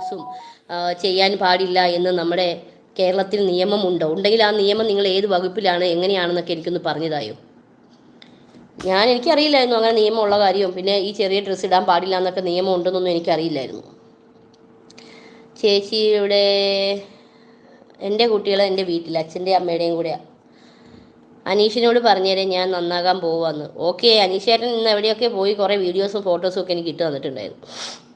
വീഡിയോസും ചെയ്യാൻ പാടില്ല എന്ന് നമ്മുടെ കേരളത്തിൽ നിയമമുണ്ടോ? ഉണ്ടെങ്കിൽ ആ നിയമം നിങ്ങൾ ഏത് വകുപ്പിലാണ് എങ്ങനെയാണെന്നൊക്കെ എനിക്കൊന്ന് പറഞ്ഞതായോ ഞാൻ എനിക്കറിയില്ലായിരുന്നു അങ്ങനെ നിയമമുള്ള കാര്യവും പിന്നെ ഈ ചെറിയ ഡ്രസ്സ് ഇടാൻ പാടില്ല എന്നൊക്കെ നിയമം ഉണ്ടെന്നൊന്നും എനിക്കറിയില്ലായിരുന്നു. ചേച്ചിയുടെ എന്റെ കുട്ടികൾ എന്റെ വീട്ടിൽ അച്ഛന്റെ അമ്മയുടെയും കൂടെയാണ് അനീഷിനോട് പറഞ്ഞേരെ ഞാൻ നന്നാകാൻ പോവാന്ന്. ഓക്കെ അനീഷേട്ടൻ ഇന്ന് എവിടെയൊക്കെ പോയി കുറേ വീഡിയോസും ഫോട്ടോസും ഒക്കെ എനിക്ക് ഇട്ട് തന്നിട്ടുണ്ടായിരുന്നു.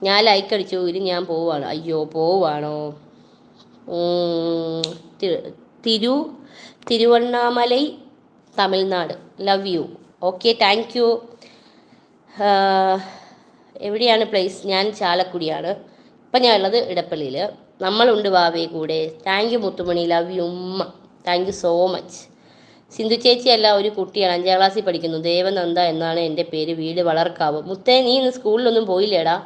ഞാൻ ലൈക്ക് അടിച്ചു ഇനി ഞാൻ പോവാണ്. അയ്യോ പോവാണോ? തിരു Tiruvannamalai Tamil Nadu. Love you okay thank you എവിടെയാണ് പ്ലേസ് ഞാൻ ചാലക്കുടിയാണ്. ഇപ്പം ഞാൻ ഉള്ളത് ഇടപ്പള്ളിയിൽ നമ്മളുണ്ട് വാവേ കൂടെ. താങ്ക് യു മുത്തുമണി. ലവ് യു ഉമ്മ. Thank you so much Sindhu ചേച്ചിയല്ല ഒരു കുട്ടിയാണ്. അഞ്ചാം ക്ലാസ്സിൽ പഠിക്കുന്നു. ദേവനന്ദ എന്നാണ് എന്റെ പേര്. വീട് വളർക്കാവ്. മുത്തേ നീ ഇന്ന് സ്കൂളിലൊന്നും പോയില്ലേടാ?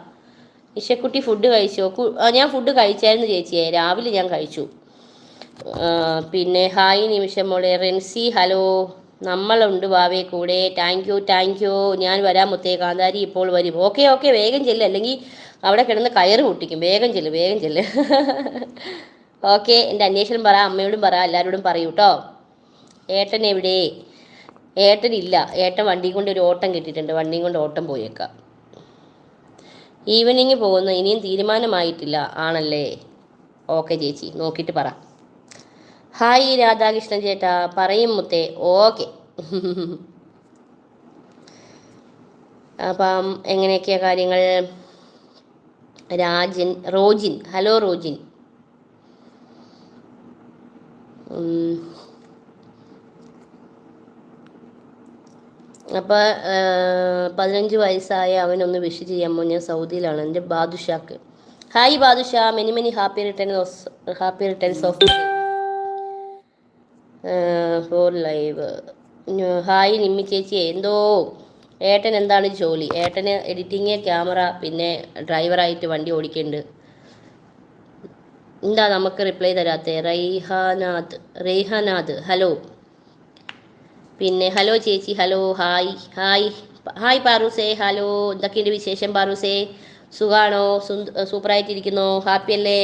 ഇഷക്കുട്ടി ഫുഡ് കഴിച്ചോ. ഞാൻ ഫുഡ് കഴിച്ചായിരുന്നു ചേച്ചിയെ. രാവിലെ ഞാൻ കഴിച്ചു. പിന്നെ ഹായ് നിമിഷം മോളെ. റെൻസി ഹലോ. നമ്മളുണ്ട് വാവേ കൂടെ. താങ്ക് യു താങ്ക് യു ഞാൻ വരാം മുത്തേ. കാന്താരി ഇപ്പോൾ വരും. ഓക്കെ ഓക്കെ വേഗം ചെല്ല്. അല്ലെങ്കിൽ അവിടെ കിടന്ന് കയറ് പൊട്ടിക്കും. വേഗം ചെല്ല് വേഗം ചെല്ല്. ഓക്കെ എന്റെ അന്വേഷണം പറ. അമ്മയോടും പറ. എല്ലാവരോടും പറയൂ കേട്ടോ ഏട്ടൻ എവിടെ ഏട്ടൻ ഇല്ല ഏട്ടൻ വണ്ടിയും കൊണ്ട് ഒരു ഓട്ടം കിട്ടിയിട്ടുണ്ട്. വണ്ടിയും കൊണ്ട് ഓട്ടം പോയേക്കാം. ഈവനിങ് പോകുന്ന. ഇനിയും തീരുമാനമായിട്ടില്ല. ആണല്ലേ? ഓക്കെ ചേച്ചി. നോക്കിയിട്ട് പറ. ഹായ് രാധാകൃഷ്ണൻ ചേട്ടാ. പറയും മുത്തേ. ഓക്കെ. അപ്പം എങ്ങനെയൊക്കെയാ കാര്യങ്ങൾ? രാജൻ റോജിൻ. ഹലോ റോജിൻ. അപ്പോൾ പതിനഞ്ച് വയസ്സായ അവനൊന്ന് വിഷ് ചെയ്യാമോ ഞാൻ സൗദിയിലാണ്. എന്റെ ബാദുഷാക്ക്. Hi Badusha. Many many happy returns happy returns of for live. Hi Nimmi ചേച്ചി. എന്തോ? ഏട്ടൻ എന്താണ് ജോലി? ഏട്ടന് എഡിറ്റിങ് ക്യാമറ പിന്നെ ഡ്രൈവറായിട്ട് വണ്ടി ഓടിക്കുന്നുണ്ട് എന്താ നമുക്ക് റിപ്ലൈ തരാത്തേ? റൈഹാനാഥ് റൈഹാനാഥ്. ഹലോ. പിന്നെ ഹലോ ചേച്ചി ഹലോ ഹായ് ഹായ് ഹായ് പാറൂസേ ഹലോ എന്തൊക്കെയുണ്ട് വിശേഷം പാറൂസേ? സുഖാണോ? സൂപ്പറായിട്ടിരിക്കുന്നോ? ഹാപ്പി അല്ലേ?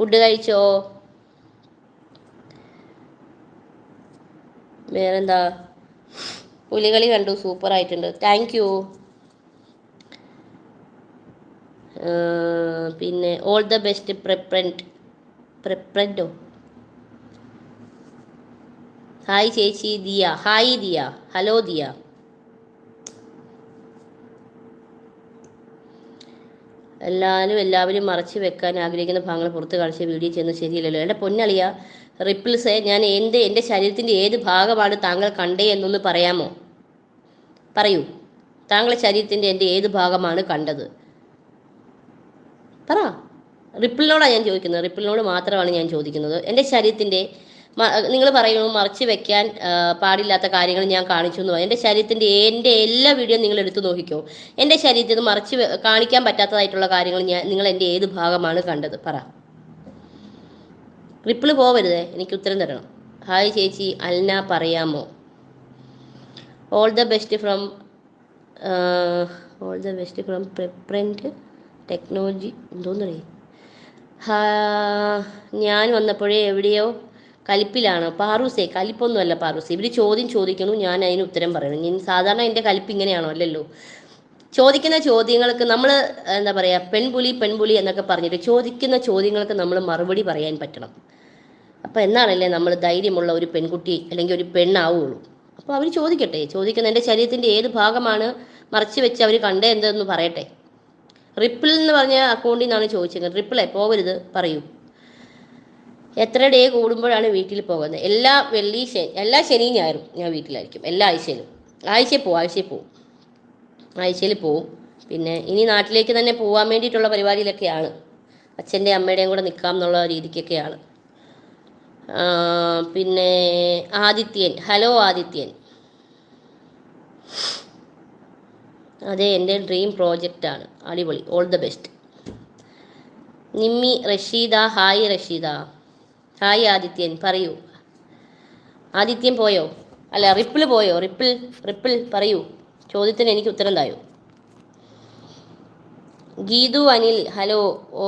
ഫുഡ് കഴിച്ചോ? വേറെന്താ? പുലികളി കണ്ടു സൂപ്പർ ആയിട്ടുണ്ട് താങ്ക് യു പിന്നെ ഓൾ ദ ബെസ്റ്റ് പ്രിപ്രന്റ് പ്രിപ്രന്റോ ഹായ് ചേച്ചി ദിയ. ഹായ് ദിയ. ഹലോ ദിയ. എല്ലാവരും എല്ലാവരും മറച്ചു വെക്കാൻ ആഗ്രഹിക്കുന്ന ഭാഗങ്ങൾ പുറത്ത് കാണിച്ച വീഡിയോ ചെയ്യുന്നത് ശരിയല്ലല്ലോ. എന്റെ പൊന്നളിയ റിപ്പിൾസെ ഞാൻ എന്ത് എന്റെ ശരീരത്തിന്റെ ഏത് ഭാഗമാണ് താങ്കൾ കണ്ടേ എന്നൊന്ന് പറയാമോ? പറയൂ. താങ്കളുടെ ശരീരത്തിന്റെ എന്റെ ഏത് ഭാഗമാണ് കണ്ടത്? പറ. റിപ്പിളിനോടാണ് ഞാൻ ചോദിക്കുന്നത്. റിപ്പിളിനോട് മാത്രമാണ് ഞാൻ ചോദിക്കുന്നത്. എന്റെ ശരീരത്തിന്റെ നിങ്ങൾ പറയുന്നു മറച്ചു വെക്കാൻ പാടില്ലാത്ത കാര്യങ്ങൾ ഞാൻ കാണിച്ചു എന്ന് എന്റെ ശരീരത്തിന്റെ എന്റെ എല്ലാ വീഡിയോ നിങ്ങൾ എടുത്തു നോക്കിക്കോ. എന്റെ ശരീരത്തിൽ മറച്ച് കാണിക്കാൻ പറ്റാത്തതായിട്ടുള്ള കാര്യങ്ങൾ ഞാൻ നിങ്ങൾ എന്റെ ഏത് ഭാഗമാണ് കണ്ടത്? പറ. റിപ്പിൾ പോവരുതേ എനിക്ക് ഉത്തരം തരണം. ഹായ് ചേച്ചി അൽന പറയാമോ? All the best from all the best from Preprint technology എന്തോന്നറിയേ? ഹാ ഞാൻ വന്നപ്പോഴേ എവിടെയോ കലിപ്പിലാണ്. പാറൂസേ കലിപ്പൊന്നുമല്ല പാറൂസേ. ഇവർ ചോദ്യം ചോദിക്കണു ഞാൻ അതിന് ഉത്തരം പറയണം. ഞാൻ സാധാരണ എന്റെ കലിപ്പ് ഇങ്ങനെയാണോ അല്ലല്ലോ? ചോദിക്കുന്ന ചോദ്യങ്ങൾക്ക് നമ്മൾ എന്താ പറയുക പെൺപുലി പെൺപുലി എന്നൊക്കെ പറഞ്ഞിട്ട് ചോദിക്കുന്ന ചോദ്യങ്ങൾക്ക് നമ്മൾ മറുപടി പറയാൻ പറ്റണം. അപ്പോൾ എന്നാണല്ലേ നമ്മൾ ധൈര്യമുള്ള ഒരു പെൺകുട്ടി അല്ലെങ്കിൽ ഒരു പെണ്ണാവുള്ളൂ? അപ്പോൾ അവർ ചോദിക്കട്ടെ. ചോദിക്കുന്ന എന്റെ ശരീരത്തിന്റെ ഏത് ഭാഗമാണ് മറച്ചു വെച്ച് അവർ കണ്ടേ എന്തെന്ന് പറയട്ടെ. റിപ്പിൾ എന്ന് പറഞ്ഞ അക്കൗണ്ടിൽ നിന്നാണ് ചോദിച്ചത് റിപ്പിളെ പോകരുത് പറയൂ. എത്ര ഡേ കൂടുമ്പോഴാണ് വീട്ടിൽ പോകുന്നത്? എല്ലാ വെള്ളി ശനി എല്ലാ ശനിയും ഞായറും ഞാൻ വീട്ടിലായിരിക്കും. എല്ലാ ആഴ്ചയിലും. ആഴ്ചയിൽ പോവും ആഴ്ചയിൽ പോവും. ആഴ്ചയിൽ പോവും. പിന്നെ ഇനി നാട്ടിലേക്ക് തന്നെ പോകാൻ വേണ്ടിയിട്ടുള്ള പരിപാടിയിലൊക്കെയാണ്. അച്ഛന്റെ അമ്മയുടെയും കൂടെ നിൽക്കാം എന്നുള്ള രീതിക്കൊക്കെയാണ്. പിന്നെ ആദിത്യൻ. ഹലോ ആദിത്യൻ. അതെ എന്റെ ഡ്രീം പ്രോജക്റ്റാണ് അടിപൊളി. All the best Nimmi Rasheeda. Hi Rasheeda. Hi Adithyan പറയൂ. ആദിത്യൻ പോയോ? അല്ല റിപ്പിൾ പോയോ? റിപ്പിൾ റിപ്പിൾ പറയൂ. ചോദ്യത്തിന് എനിക്ക് ഉത്തരം തായോ? ഗീതു അനിൽ ഹലോ